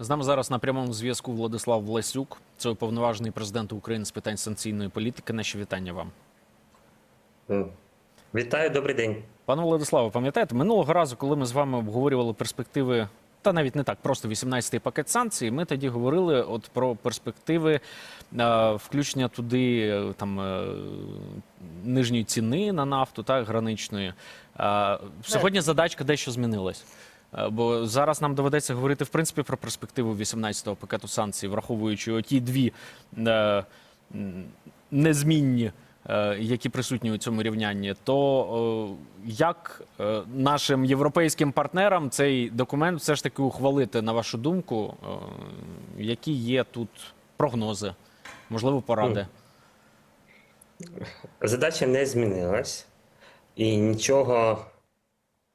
З нами зараз на прямому зв'язку Владислав Власюк, це уповноважений президент України з питань санкційної політики. Наші вітання вам. Вітаю, добрий день. Пане Владиславе, пам'ятаєте, минулого разу, коли ми з вами обговорювали перспективи, та навіть не так, просто 18-й пакет санкцій, ми тоді говорили от про перспективи е, включення туди е, там е, нижньої ціни на нафту, так, граничної. Е, сьогодні задачка дещо змінилась. Е, Бо зараз нам доведеться говорити в принципі про перспективу 18-го пакету санкцій, враховуючи оті дві е, незмінні, е, які присутні у цьому рівнянні. То як нашим європейським партнерам цей документ все ж таки ухвалити, на вашу думку, які є тут прогнози, можливо, поради? Задача не змінилась, і нічого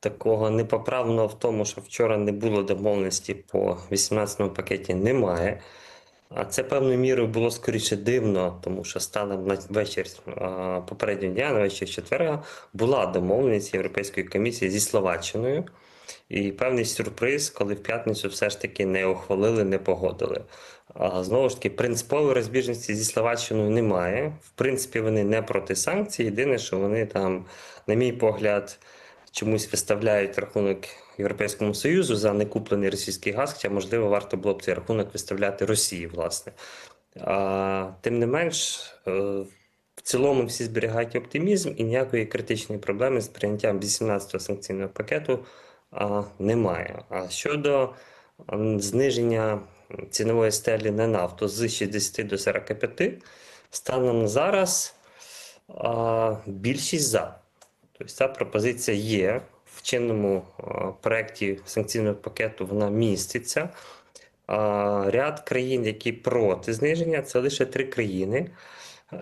такого непоправного в тому, що вчора не було домовленості по 18-му пакеті, немає. А це певною мірою було скоріше дивно, тому що станом на вечір попереднього дня, на вечір четверга, була домовленість Європейської комісії зі Словаччиною. І певний сюрприз, коли в п'ятницю все ж таки не ухвалили, не погодили. А знову ж таки, принципової розбіжності зі Словаччиною немає. В принципі, вони не проти санкцій. Єдине, що вони там, на мій погляд, чомусь виставляють рахунок Європейському Союзу за некуплений російський газ, хоча, можливо, варто було б цей рахунок виставляти Росії, власне. А, тим не менш, е, в цілому всі зберігають оптимізм і ніякої критичної проблеми з прийняттям 18-го санкційного пакету а, немає. А щодо зниження цінової стелі на нафту з 60 до 45, станом зараз а, більшість за. Тобто ця пропозиція є в чинному проєкті санкційного пакету, вона міститься. Ряд країн, які проти зниження, це лише три країни.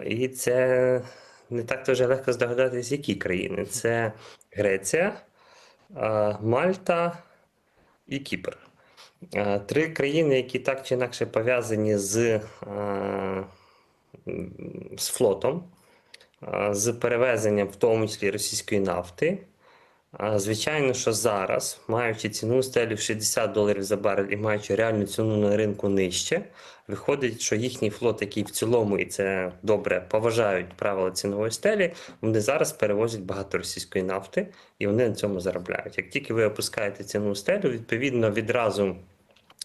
І це не так дуже легко здогадатись, які країни. Це Греція, Мальта і Кіпр. Три країни, які так чи інакше пов'язані з, з флотом, з перевезенням, в тому числі російської нафти. Звичайно, що зараз, маючи ціну стелю в 60 доларів за барель і маючи реальну ціну на ринку нижче, виходить, що їхній флот, який в цілому, і це добре, поважають правила цінової стелі, вони зараз перевозять багато російської нафти і вони на цьому заробляють. Як тільки ви опускаєте ціну стелю, відповідно відразу.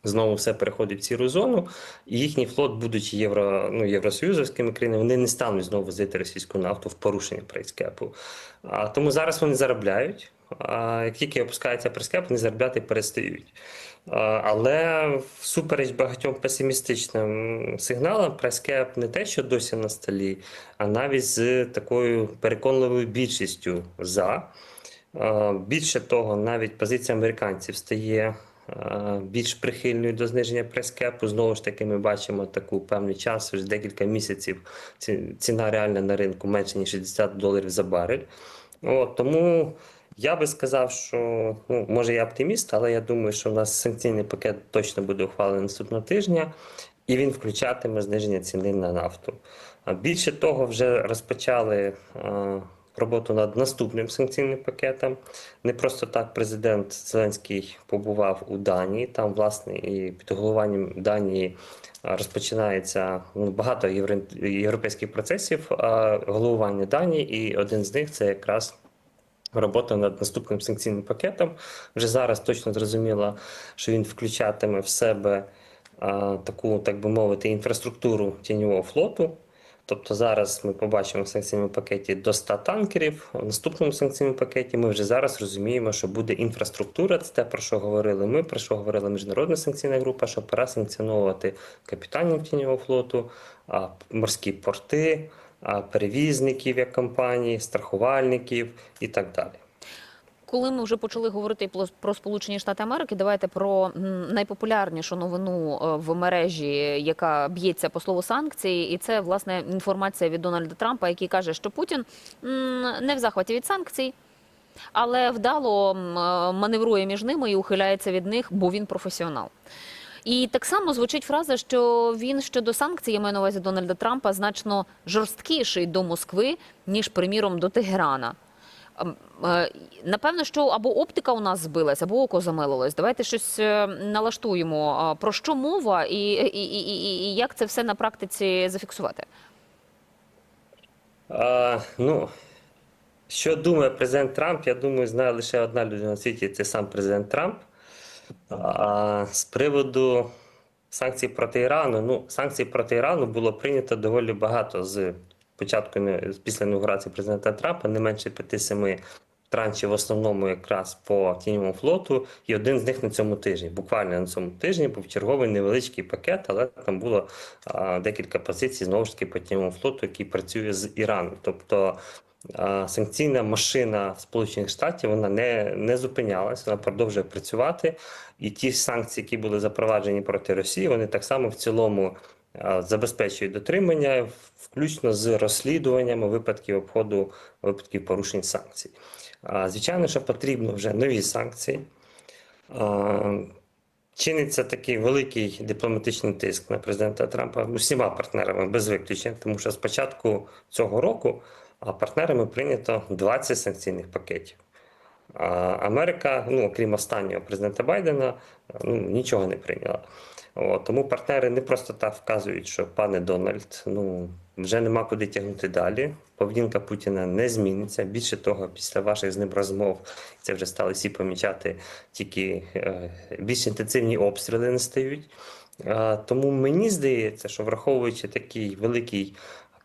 Знову все переходить в сіру зону, і їхній флот, будучи євро, ну, євросоюзовськими країнами, вони не стануть знову возити російську нафту в порушення прайскепу. А тому зараз вони заробляють. А як тільки опускається прайскеп, вони заробляти перестають. Але всупереч багатьом песимістичним сигналам, прайскеп не те, що досі на столі, а навіть з такою переконливою більшістю за. Більше того, навіть позиція американців стає більш прихильною до зниження прескепу. Знову ж таки, ми бачимо таку певний час, вже декілька місяців ціна реальна на ринку менше ніж 60 доларів за барель. От, тому я би сказав, що ну, може я оптиміст, але я думаю, що в нас санкційний пакет точно буде ухвалений наступного тижня, і він включатиме зниження ціни на нафту. Більше того, вже розпочали. Е, Роботу над наступним санкційним пакетом. Не просто так президент Зеленський побував у Данії. Там, власне, і під головуванням Данії розпочинається ну, багато євро- європейських процесів головування Данії, і один з них це якраз робота над наступним санкційним пакетом. Вже зараз точно зрозуміло, що він включатиме в себе а, таку, так би мовити, інфраструктуру тіньового флоту. Тобто зараз ми побачимо в санкційному пакеті до 100 танкерів. В наступному санкційному пакеті ми вже зараз розуміємо, що буде інфраструктура. Це те, про що говорили ми, про що говорила міжнародна санкційна група, що пора санкціонувати капітанів тіньового флоту, морські порти, перевізників як компанії, страхувальників і так далі. Коли ми вже почали говорити про- Сполучені Штати Америки, давайте про найпопулярнішу новину е, в мережі, яка б'ється по слову санкції, і це власне інформація від Дональда Трампа, який каже, що Путін не в захваті від санкцій, але вдало е, маневрує між ними і ухиляється від них, бо він професіонал. І так само звучить фраза, що він щодо санкцій, я маю на увазі Дональда Трампа, значно жорсткіший до Москви, ніж, приміром, до Тегерана. Ем, е, Напевно, що або оптика у нас збилась, або око замилилось. Давайте щось е, налаштуємо. Про що мова і, і, і, і, і як це все на практиці зафіксувати? А, ну, що думає президент Трамп, я думаю, знає лише одна людина на світі, це сам президент Трамп. А з приводу санкцій проти Ірану, ну, санкцій проти Ірану було прийнято доволі багато з початку після інаугурації президента Трампа, не менше 5-7 траншів в основному якраз по тіньовому флоту, і один з них на цьому тижні. Буквально на цьому тижні був черговий невеличкий пакет, але там було а, декілька позицій знову ж таки по тіньовому флоту, який працює з Іраном. Тобто а, санкційна машина Сполучених Штатів вона не, не зупинялася, вона продовжує працювати. І ті санкції, які були запроваджені проти Росії, вони так само в цілому забезпечують дотримання, включно з розслідуваннями випадків обходу випадків порушень санкцій. Звичайно, що потрібно вже нові санкції. Чиниться такий великий дипломатичний тиск на президента Трампа усіма партнерами без виключень, тому що з початку цього року партнерами прийнято 20 санкційних пакетів. Америка, ну окрім останнього президента Байдена, ну нічого не прийняла. От, тому партнери не просто так вказують, що пане Дональд, ну вже нема куди тягнути далі. Поведінка Путіна не зміниться. Більше того, після ваших з ним розмов це вже стали всі помічати, тільки е, більш інтенсивні обстріли не стають. Е, тому мені здається, що враховуючи такий великий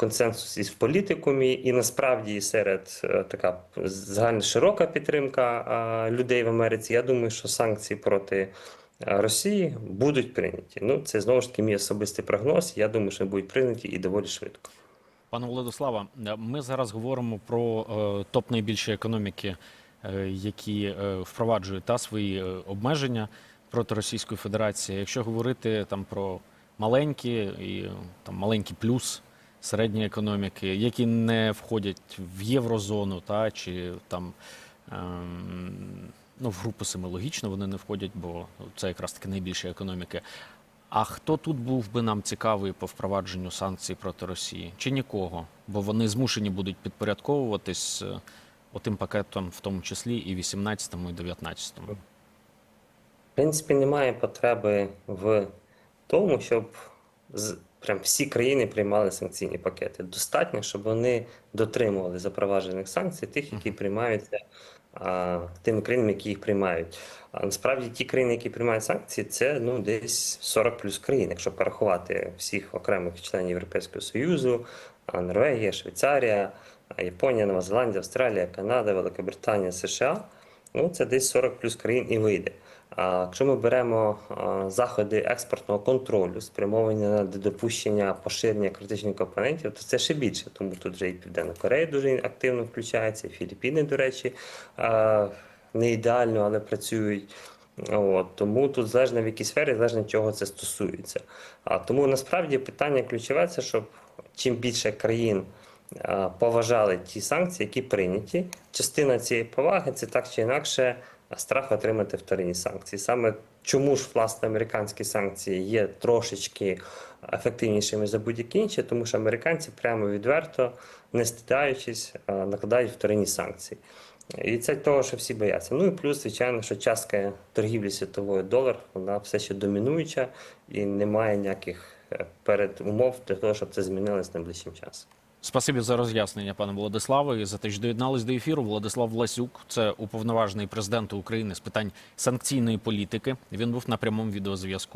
консенсус із в політикумі, і насправді серед е, така загальна широка підтримка людей в Америці, я думаю, що санкції проти е, Росії будуть прийняті. Ну, це знову ж таки мій особистий прогноз. Я думаю, що будуть прийняті і доволі швидко. Пане Владислава, ми зараз говоримо про е, топ найбільші економіки, які впроваджують та свої обмеження проти Російської Федерації. Якщо говорити там про маленькі і там маленький плюс середні економіки, які не входять в єврозону, та чи там. ем, Ну, в групу семи логічно вони не входять, бо це якраз таки найбільші економіки. А хто тут був би нам цікавий по впровадженню санкцій проти Росії? Чи нікого? Бо вони змушені будуть підпорядковуватись е, отим пакетом, в тому числі і 18-му, і 19-му. В принципі, немає потреби в тому, щоб прям всі країни приймали санкційні пакети. Достатньо, щоб вони дотримували запроваджених санкцій, тих, які приймаються а, тими країнами, які їх приймають. А насправді ті країни, які приймають санкції, це ну десь 40 плюс країн, якщо порахувати всіх окремих членів Європейського Союзу, а, Норвегія, Швейцарія, а, Японія, Нова Зеландія, Австралія, Канада, Великобританія, США. Ну, це десь 40 плюс країн і вийде. Якщо ми беремо заходи експортного контролю, спрямовані на недопущення поширення критичних компонентів, то це ще більше. Тому тут вже і Південна Корея дуже активно включається, і Філіппіни, до речі, не ідеально, але працюють. От, тому тут залежно в якій сфері, залежно чого це стосується. Тому насправді питання ключове це, щоб чим більше країн поважали ті санкції, які прийняті. Частина цієї поваги це так чи інакше страх отримати вторинні санкції. Саме чому ж власне американські санкції є трошечки ефективнішими за будь-які інші, тому що американці прямо відверто, не стидаючись, накладають вторинні санкції. І це того, що всі бояться. Ну і плюс, звичайно, що частка торгівлі світової долар вона все ще домінуюча і немає ніяких е, передумов для того, щоб це змінилось найближчим часом. Спасибі за роз'яснення, пане Владиславе, за те, що доєднались до ефіру. Владислав Власюк, це уповноважений президент України з питань санкційної політики. Він був на прямому відеозв'язку.